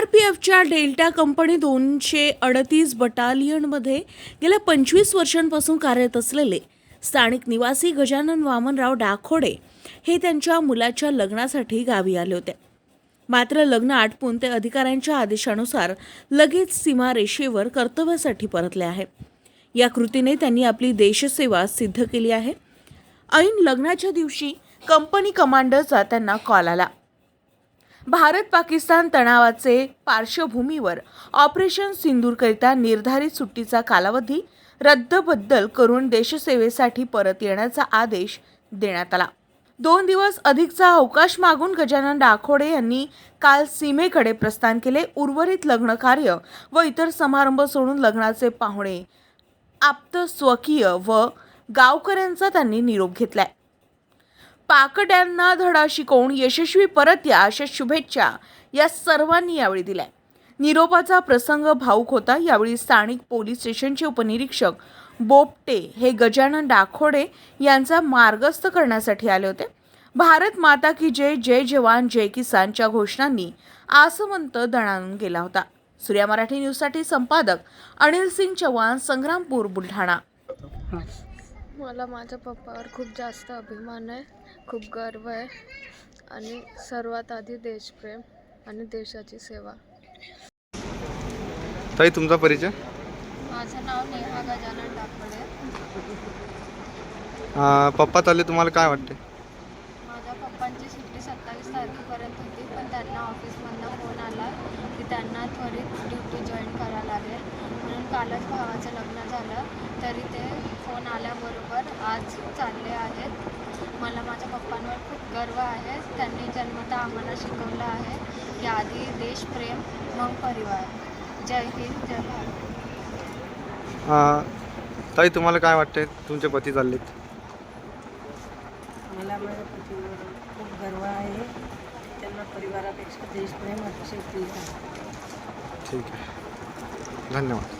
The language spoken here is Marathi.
एफच्या डेल्टा कंपनी दोनशे अडतीस बटालियनमध्ये गेल्या पंचवीस वर्षांपासून कार्यरत असलेले स्थानिक निवासी गजानन वामनराव डाखोडे हे त्यांच्या मुलाच्या लग्नासाठी गावी आले होते. मात्र लग्न आटपून ते अधिकाऱ्यांच्या आदेशानुसार लगेच सीमारेषेवर कर्तव्यासाठी परतले आहे. या कृतीने त्यांनी आपली देशसेवा सिद्ध केली आहे. ऐन लग्नाच्या दिवशी कंपनी कमांडरचा त्यांना कॉल आला. भारत पाकिस्तान तणावाचे पार्श्वभूमीवर ऑपरेशन सिंदूरकरिता निर्धारित सुट्टीचा कालावधी रद्दबद्दल करून देशसेवेसाठी परत येण्याचा आदेश देण्यात आला. दोन दिवस अधिकचा अवकाश मागून गजानन डाखोडे यांनी काल सीमेकडे प्रस्थान केले. उर्वरित लग्न कार्य व इतर समारंभ सोडून लग्नाचे पाहुणे आप्त स्वकीय व गावकऱ्यांचा त्यांनी निरोप घेतलाय. पाकड्यांना धडा शिकवून यशस्वी परत या अशा शुभेच्छा या सर्वांनी यावेळी दिल्या. निरोपाचा प्रसंग भाऊक होता. यावेळी स्थानिक पोलीस स्टेशनचे उपनिरीक्षक बोपटे हे गजानन डाखोडे यांचा मार्गस्थ करण्यासाठी आले होते. भारत माता की जय जय जवान जय किसानच्या घोषणांनी आसमंत दणाणून गेला होता. सूर्या मराठी न्यूजसाठी संपादक अनिल सिंग चव्हाण संग्रामपूर बुलढाणा. मला माझ्या पप्पावर खूप जास्त अभिमान आहे खूप गर्व आहे आणि सर्वात आधी देशप्रेम आणि देशाची सेवा. ताई तुमचा परिचय? माझं नाव नेहा गजानन टाकवडे. अं, पप्पा चालले तुम्हाला काय वाटते माझ्या पप्पांची सुट्टी सत्तावीस तारखेपर्यंत होती पण त्यांना ऑफिसमधनं फोन आला की त्यांना त्वरित ड्युटी जॉईन करावं लागेल. म्हणून कालच भावाचं लग्न झालं तरी ते फोन आल्याबरोबर आज चालले आहेत. मला माझ्या पप्पांवर खूप गर्व आहे. त्यांनी जन्मतः आम्हाला शिकवलं आहे की आधी देशप्रेम मग परिवार. जय हिंद जय भारत. अं, ताई तुम्हाला काय वाटते तुमचे पती चाललेत. मला माझ्या पतीवर खूप गर्व आहे. त्यांना परिवारापेक्षा देशप्रेम अतिशय प्रिय आहे. ठीक आहे. धन्यवाद.